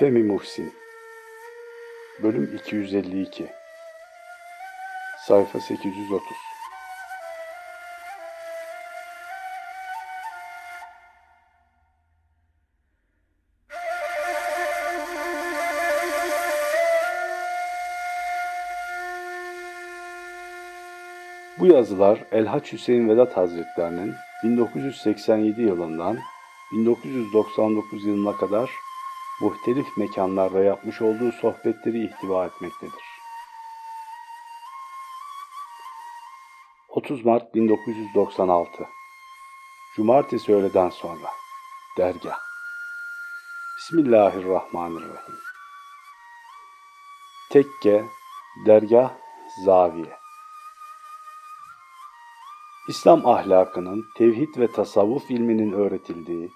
Femi Muhsin. Bölüm 252 Sayfa 830 Bu yazılar Elhaç Hüseyin Vedat Hazretlerinin 1987 yılından 1999 yılına kadar muhtelif mekanlarda yapmış olduğu sohbetleri ihtiva etmektedir. 30 Mart 1996 Cumartesi öğleden sonra. Dergah. Bismillahirrahmanirrahim. Tekke, dergah, zaviye. İslam ahlakının tevhid ve tasavvuf ilminin öğretildiği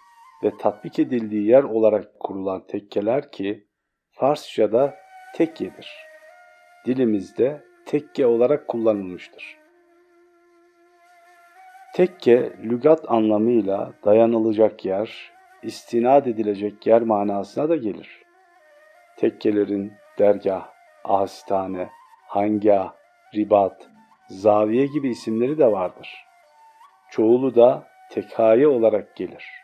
ve tatbik edildiği yer olarak kurulan tekkeler ki Farsça'da tekyedir. Dilimizde tekke olarak kullanılmıştır. Tekke, lügat anlamıyla dayanılacak yer, istinad edilecek yer manasına da gelir. Tekkelerin dergah, ahastane, hangah, ribat, zaviye gibi isimleri de vardır. Çoğulu da tekhaye olarak gelir.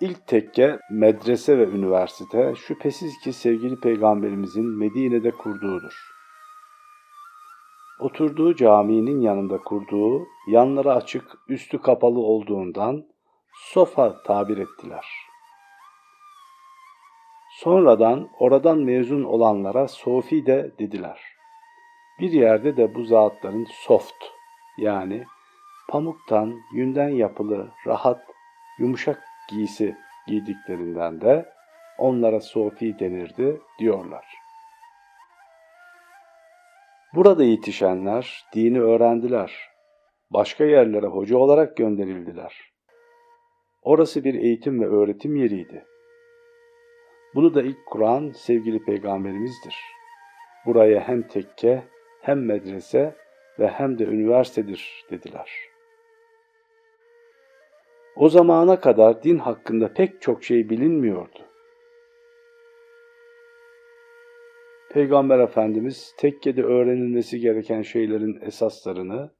İlk tekke, medrese ve üniversite şüphesiz ki sevgili peygamberimizin Medine'de kurduğudur. Oturduğu caminin yanında kurduğu, yanları açık, üstü kapalı olduğundan sofa tabir ettiler. Sonradan oradan mezun olanlara sofi de dediler. Bir yerde de bu zatların soft yani pamuktan, yünden yapılı, rahat, yumuşak giysi giydiklerinden de onlara sofi denirdi diyorlar. Burada yetişenler dini öğrendiler. Başka yerlere hoca olarak gönderildiler. Orası bir eğitim ve öğretim yeriydi. Bunu da ilk Kur'an sevgili peygamberimizdir. Buraya hem tekke, hem medrese ve hem de üniversitedir dediler. O zamana kadar din hakkında pek çok şey bilinmiyordu. Peygamber Efendimiz tekkede öğrenilmesi gereken şeylerin esaslarını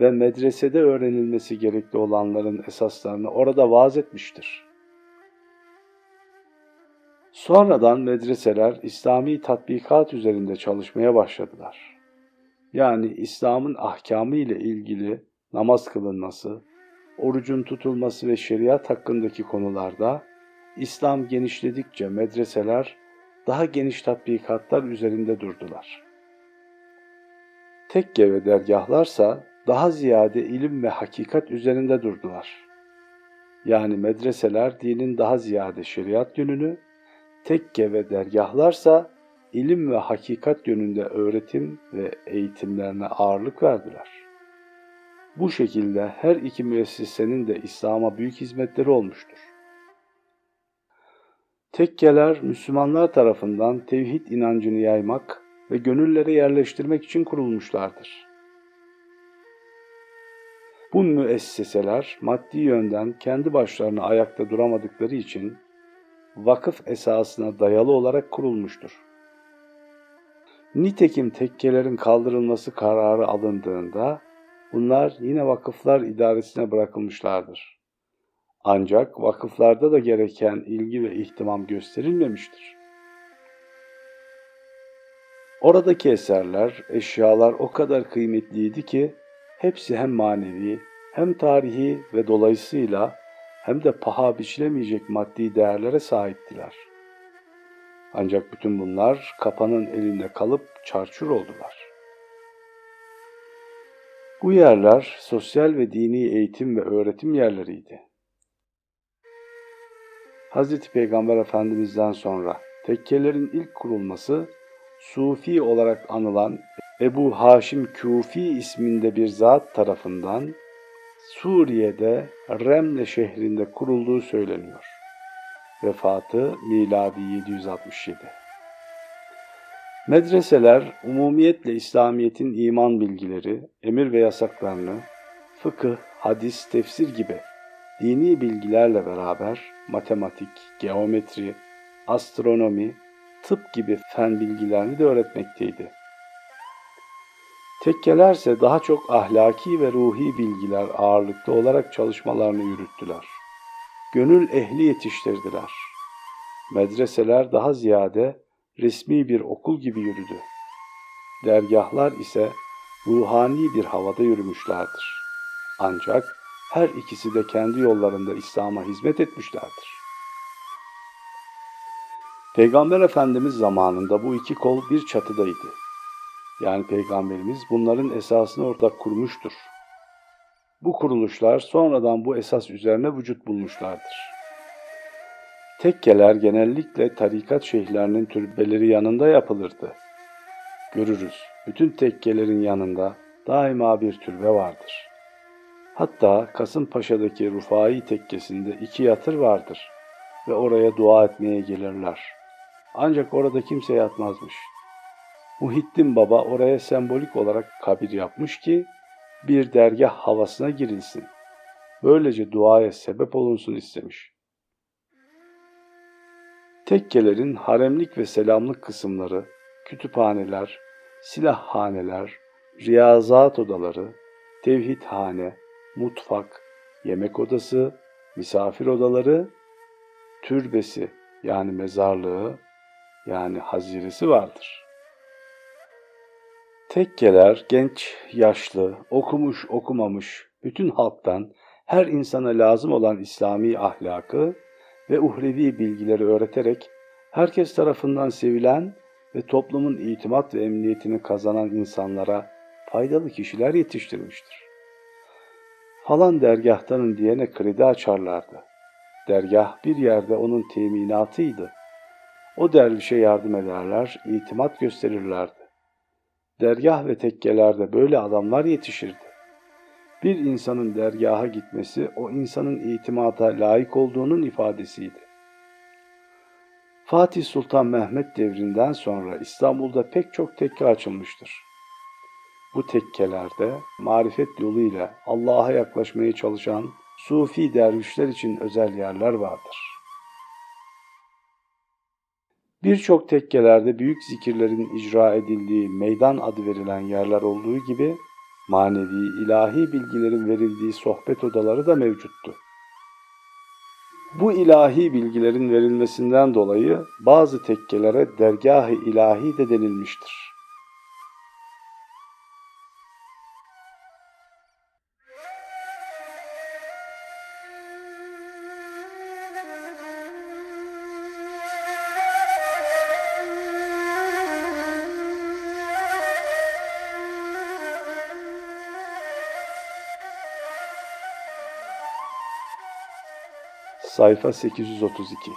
ve medresede öğrenilmesi gerekli olanların esaslarını orada vaaz etmiştir. Sonradan medreseler İslami tatbikat üzerinde çalışmaya başladılar. Yani İslam'ın ahkamı ile ilgili namaz kılınması, orucun tutulması ve şeriat hakkındaki konularda İslam genişledikçe medreseler daha geniş tatbikatlar üzerinde durdular. Tekke ve dergahlarsa daha ziyade ilim ve hakikat üzerinde durdular. Yani medreseler dinin daha ziyade şeriat yönünü, tekke ve dergahlarsa ilim ve hakikat yönünde öğretim ve eğitimlerine ağırlık verdiler. Bu şekilde her iki müessesenin de İslam'a büyük hizmetleri olmuştur. Tekkeler Müslümanlar tarafından tevhid inancını yaymak ve gönüllere yerleştirmek için kurulmuşlardır. Bu müesseseler maddi yönden kendi başlarına ayakta duramadıkları için vakıf esasına dayalı olarak kurulmuştur. Nitekim tekkelerin kaldırılması kararı alındığında bunlar yine vakıflar idaresine bırakılmışlardır. Ancak vakıflarda da gereken ilgi ve ihtimam gösterilmemiştir. Oradaki eserler, eşyalar o kadar kıymetliydi ki hepsi hem manevi hem tarihi ve dolayısıyla hem de paha biçilemeyecek maddi değerlere sahiptiler. Ancak bütün bunlar kapanın elinde kalıp çarçur oldular. Bu yerler sosyal ve dini eğitim ve öğretim yerleriydi. Hz. Peygamber Efendimiz'den sonra tekkelerin ilk kurulması Sufi olarak anılan Ebu Haşim Kufi isminde bir zat tarafından Suriye'de Remle şehrinde kurulduğu söyleniyor. Vefatı miladi 767. Medreseler umumiyetle İslamiyet'in iman bilgileri, emir ve yasaklarını, fıkıh, hadis, tefsir gibi dini bilgilerle beraber matematik, geometri, astronomi, tıp gibi fen bilgilerini de öğretmekteydi. Tekkelerse daha çok ahlaki ve ruhi bilgiler ağırlıkta olarak çalışmalarını yürüttüler. Gönül ehli yetiştirdiler. Medreseler daha ziyade resmi bir okul gibi yürüdü. Dergahlar ise ruhani bir havada yürümüşlerdir. Ancak her ikisi de kendi yollarında İslam'a hizmet etmişlerdir. Peygamber Efendimiz zamanında bu iki kol bir çatıdaydı. Yani Peygamberimiz bunların esasını ortak kurmuştur. Bu kuruluşlar sonradan bu esas üzerine vücut bulmuşlardır. Tekkeler genellikle tarikat şeyhlerinin türbeleri yanında yapılırdı. Görürüz, bütün tekkelerin yanında daima bir türbe vardır. Hatta Kasımpaşa'daki Rufai tekkesinde iki yatır vardır ve oraya dua etmeye gelirler. Ancak orada kimse yatmazmış. Muhittin Baba oraya sembolik olarak kabir yapmış ki bir dergah havasına girilsin. Böylece duaya sebep olunsun istemiş. Tekkelerin haremlik ve selamlık kısımları, kütüphaneler, silahhaneler, riyazat odaları, tevhidhane, mutfak, yemek odası, misafir odaları, türbesi yani mezarlığı yani haziresi vardır. Tekkeler genç, yaşlı, okumuş, okumamış, bütün halktan her insana lazım olan İslami ahlakı ve uhrevi bilgileri öğreterek herkes tarafından sevilen ve toplumun itimat ve emniyetini kazanan insanlara faydalı kişiler yetiştirmiştir. Falan dergahtanın diyene kredi açarlardı. Dergah bir yerde onun teminatıydı. O dervişe yardım ederler, itimat gösterirlerdi. Dergah ve tekkelerde böyle adamlar yetişirdi. Bir insanın dergaha gitmesi o insanın itimata layık olduğunun ifadesiydi. Fatih Sultan Mehmet devrinden sonra İstanbul'da pek çok tekke açılmıştır. Bu tekkelerde marifet yoluyla Allah'a yaklaşmaya çalışan sufi dervişler için özel yerler vardır. Birçok tekkelerde büyük zikirlerin icra edildiği meydan adı verilen yerler olduğu gibi manevi, ilahi bilgilerin verildiği sohbet odaları da mevcuttu. Bu ilahi bilgilerin verilmesinden dolayı bazı tekkelere dergah-ı ilahi de denilmiştir. Sayfa 832